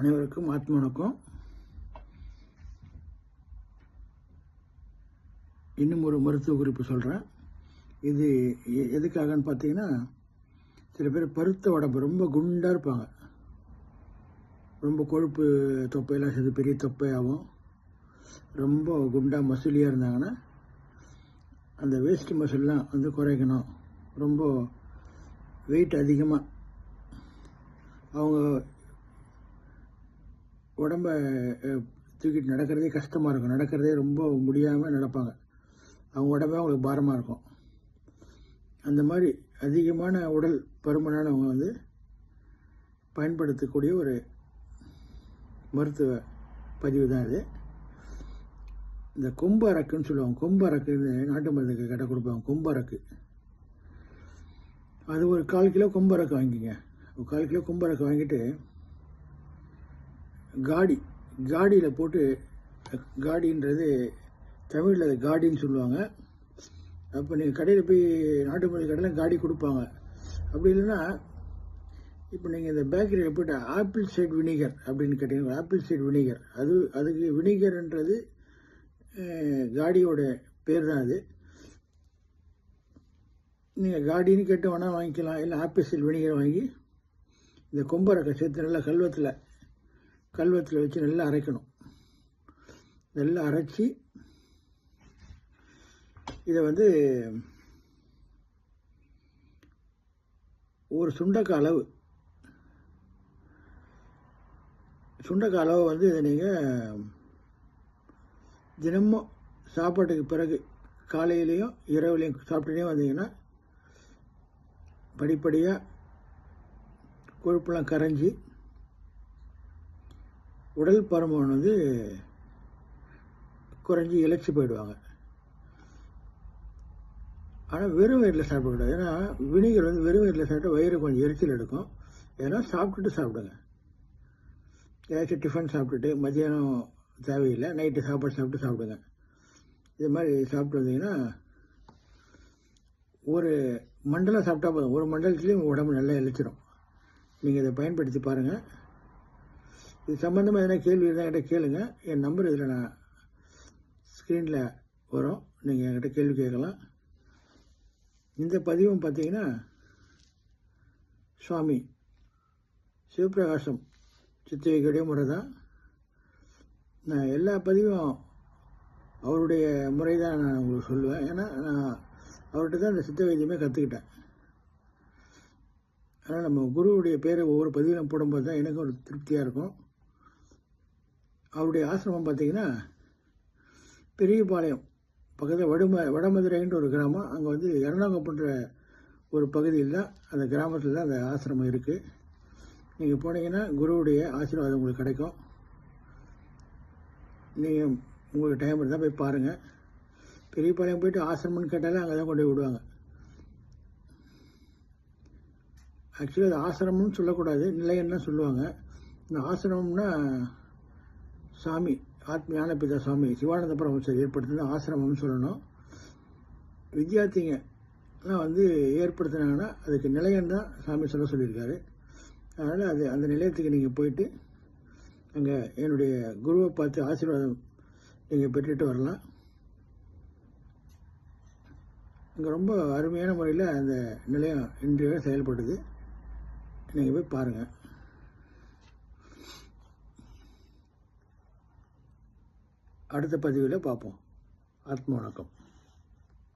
அனைவருக்கும் ஆத்ம வணக்கம். இன்னும் ஒரு மருத்துவ குறிப்பு சொல்கிறேன் இது எ- எதுக்காகன்னு பார்த்தீங்கன்னா சில பேர் பருத்த உடம்பு ரொம்ப குண்டாக இருப்பாங்க. ரொம்ப கொழுப்பு தொப்பையெல்லாம் சேர்ந்து பெரிய தொப்பையாகும் ரொம்ப குண்டாக மசூலியாக இருந்தாங்கன்னா அந்த வேஸ்ட் மசில்லாம் வந்து குறைக்கணும். ரொம்ப வெயிட் அதிகமாக அவங்க உடம்ப தூக்கிட்டு நடக்கிறதே கஷ்டமாக இருக்கும். நடக்கிறதே ரொம்ப முடியாமல் நடப்பாங்க. அவங்க உடம்பே அவங்களுக்கு பாரமாக இருக்கும். அந்த மாதிரி அதிகமான உடல் பருமனானவங்க வந்து பயன்படுத்தக்கூடிய ஒரு மருத்துவ பதிவு தான் இது. இந்த கொம்பு அரக்குன்னு சொல்லுவாங்க. கொம்பு அரக்கு நாட்டு மருந்துக்கு கடை கொடுப்பாங்க. கொம்பு அரக்கு. அது ஒரு கால் கிலோ கொம்பு அரக்கு வாங்கிக்கங்க. ஒரு கால் கிலோ கொம்பு அரக்கு வாங்கிட்டு காடி. காடியில் போட்டு காடின்றது தமிழில் அது காடின்னு சொல்லுவாங்க. அப்போ நீங்கள் கடையில் போய் நாட்டு மொழி கடையில் காடி கொடுப்பாங்க. அப்படி இல்லைன்னா இப்போ நீங்கள் இந்த பேக்கரியில் போய்ட்டு ஆப்பிள் சைட் வினிகர் அப்படின்னு கேட்டீங்கன்னா ஆப்பிள் சைடு வினிகர் அது அதுக்கு வினிகர்ன்றது காடியோட பேர் தான் அது. நீங்கள் காடின்னு கேட்டு வேணால் வாங்கிக்கலாம். இல்லை ஆப்பிள் சைடு வினிகர் வாங்கி இந்த கொம்பரக்கை சேர்த்து நல்லா கல்வத்தில் கல்வத்தில் வச்சு நல்லா அரைக்கணும். நல்லா அரைச்சி இதை வந்து ஒரு சுண்டக்காய் அளவு. சுண்டக்காய் அளவு வந்து இதை நீங்கள் தினமும் சாப்பாட்டுக்கு பிறகு காலையிலையும் இரவுலையும் சாப்பிட்டுட்டே வந்தீங்கன்னா படிப்படியாக கொழுப்பெல்லாம் கரைஞ்சி உடல் பருமன் வந்து குறைஞ்சி இழைச்சி போயிடுவாங்க. ஆனால் வெறும் வயிற்றில் சாப்பிடக்கூடாது. ஏன்னா வினிகர் வந்து வெறும் வயிற்றில் சாப்பிட்டா வயிறு கொஞ்சம் எரிச்சல் எடுக்கும். ஏன்னா சாப்பிட்டுட்டு சாப்பிடுங்க. ஏதாச்சும் டிஃபன் சாப்பிட்டுட்டு மத்தியானம் தேவையில்லை நைட்டு சாப்பாடு சாப்பிட்டு சாப்பிடுங்க. இது மாதிரி சாப்பிட்டு வந்தீங்கன்னா ஒரு மண்டலம் சாப்பிட்டா போதும். ஒரு மண்டலத்துலேயும் உடம்பு நல்லா இழைச்சிடும் நீங்கள் இதை பயன்படுத்தி பாருங்கள் இது சம்மந்தமாக எதனா கேள்வி இருந்தால் என்கிட்ட கேளுங்க. என் நம்பர் இதில் நான் ஸ்க்ரீனில் வரும். நீங்கள் என்கிட்ட கேள்வி கேட்கலாம். இந்த பதிவும் பார்த்தீங்கன்னா சுவாமி சிவபிரகாசம் சித்தவிகளுடைய முறை தான் நான் எல்லா பதிவும் அவருடைய முறை தான் நான் உங்களுக்கு சொல்லுவேன். ஏன்னா நான் அவர்கிட்ட தான் இந்த சித்த வைத்தியமே கற்றுக்கிட்டேன் ஆனால் நம்ம குருவுடைய பேரை ஒவ்வொரு பதிவிலும் போடும்போது தான் எனக்கு ஒரு திருப்தியாக இருக்கும். அவருடைய ஆசிரமம் பார்த்தீங்கன்னா பெரியபாளையம் பக்கத்தில் வடும வடமதுரைன்ற ஒரு கிராமம். அங்கே வந்து எர்ணாகுப்பன்ற ஒரு பகுதியில் தான் அந்த கிராமத்தில் தான் அந்த ஆசிரமம் இருக்குது நீங்கள் போனீங்கன்னா குருவுடைய ஆசீர்வாதம் உங்களுக்கு கிடைக்கும். நீங்கள் உங்களுக்கு டைம் இருந்தால் போய் பாருங்கள் பெரியபாளையம் போயிட்டு ஆசிரமம்னு கேட்டாலே அங்கே தான் கொண்டு போய் விடுவாங்க. ஆக்சுவலி அது ஆசிரமம்னு சொல்லக்கூடாது. நிலையன்னு சொல்லுவாங்க. இந்த ஆசிரமம்னா சாமி ஆத்மியான பிதா சுவாமி சிவானந்த பரமசர் ஏற்படுத்தின ஆசிரமம்னு சொல்லணும். வித்யார்த்திங்க நான் வந்து ஏற்படுத்தினாங்கன்னா அதுக்கு நிலையம் தான் சாமி சொல்ல சொல்லியிருக்காரு. அதனால் அது அந்த நிலையத்துக்கு நீங்கள் போயிட்டு அங்கே என்னுடைய குருவை பார்த்து ஆசீர்வாதம் நீங்கள் பெற்றுட்டு வரலாம். அங்கே ரொம்ப அருமையான முறையில் அந்த நிலையம் இன்று செயல்படுது. நீங்கள் போய் பாருங்கள் அடுத்த பதிவில் பார்ப்போம். ஆத்ம வணக்கம்.